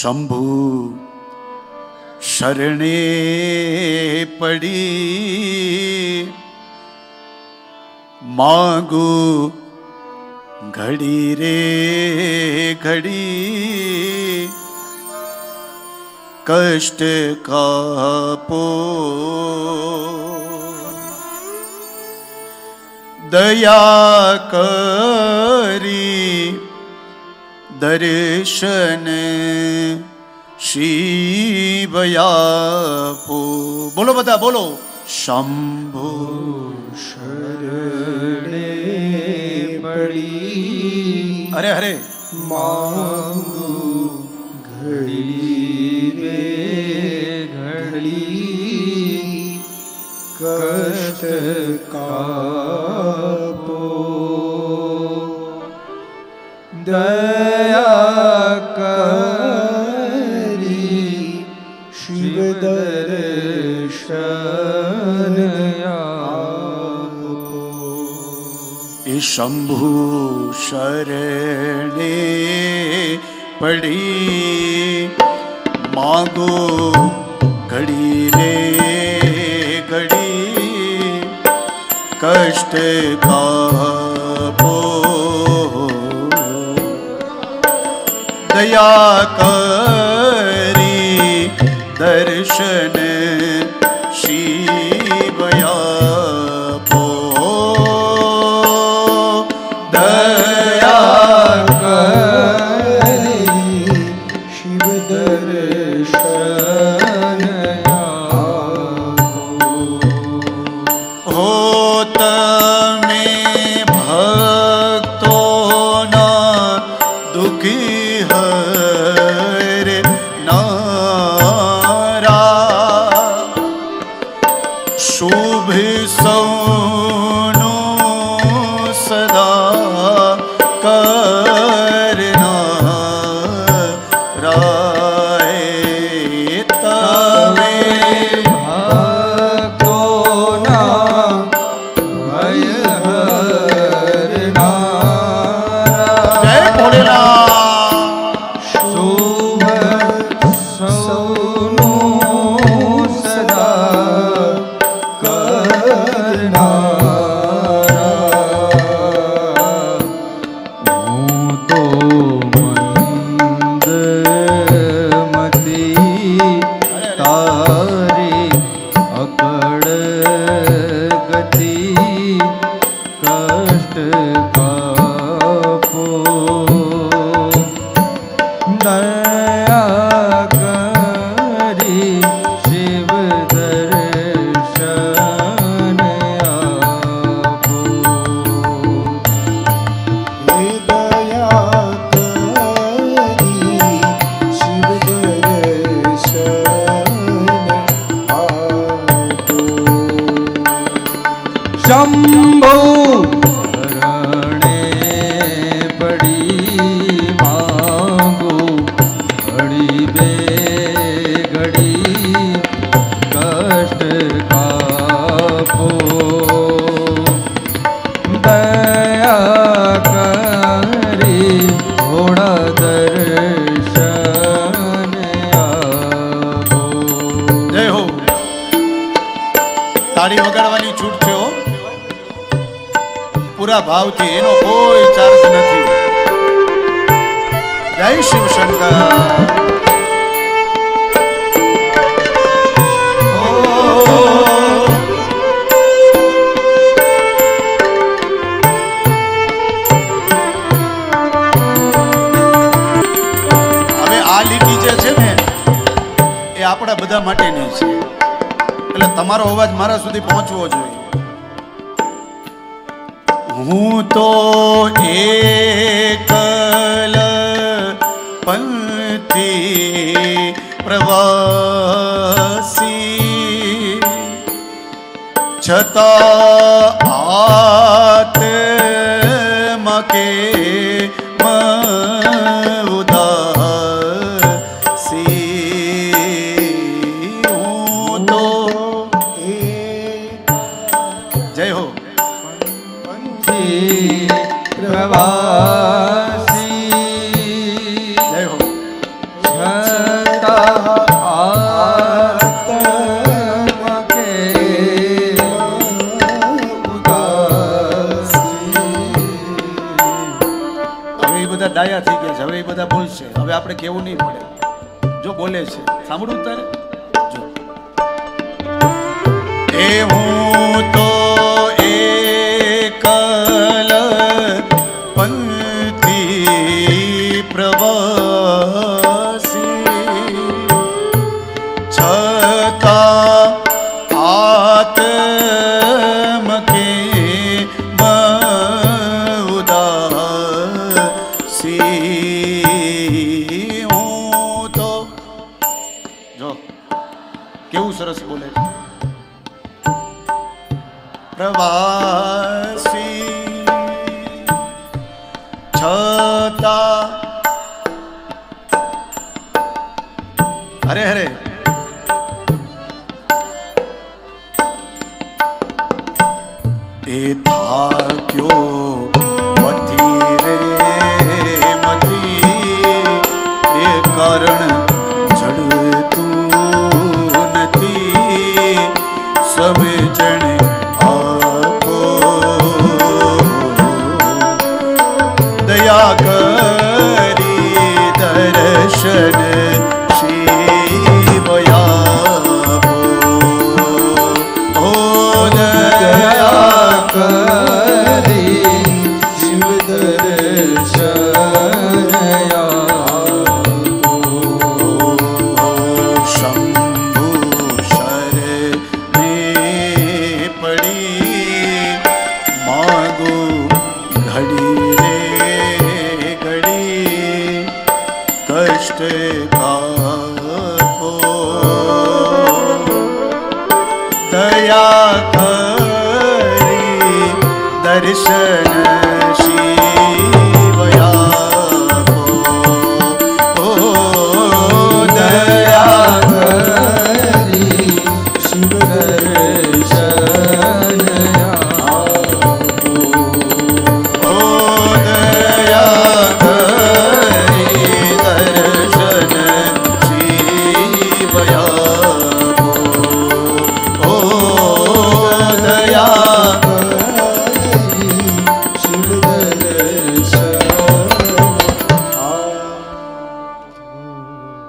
શંભુ શરણે પડી. માગુ ઘડી રે ઘડી. કષ્ટ કાપો. દયા કરી દર્શન શિવયાપો બોલો બધા બોલો. શંભુ શરણે પડી. અરે અરે. માંગુ ઘડી. દયા કરી શિવ દર્શન એ શંભુ શરણે પડી માગો ઘડી રે ઘડી કષ્ટ કાપો દયા કરી દર્શન શિવયાપો દયા કરી શિવ દર્શન આપો હો તમે ભક્તોના દુઃખી હર કષ્ટ પૂરા ભાવથી એનો કોઈ ચાર્જ નથી. જય શિવ શંકર. આપણા બધા માટેની છે. એટલે તમારો અવાજ મારા સુધી પહોંચવો જોઈએ. હું તો એકલ પંથી પ્રવાસી. છતાં આત મકે જય હું. ડાયા થઈ ગયા છે. હવે એ બધા બોલશે હવે આપણે કેવું નહીં પડે. જો બોલે છે. સાંભળું તારે? જો. પ્રવાસી છતા હરે હરે એ ಶಿವಯೋ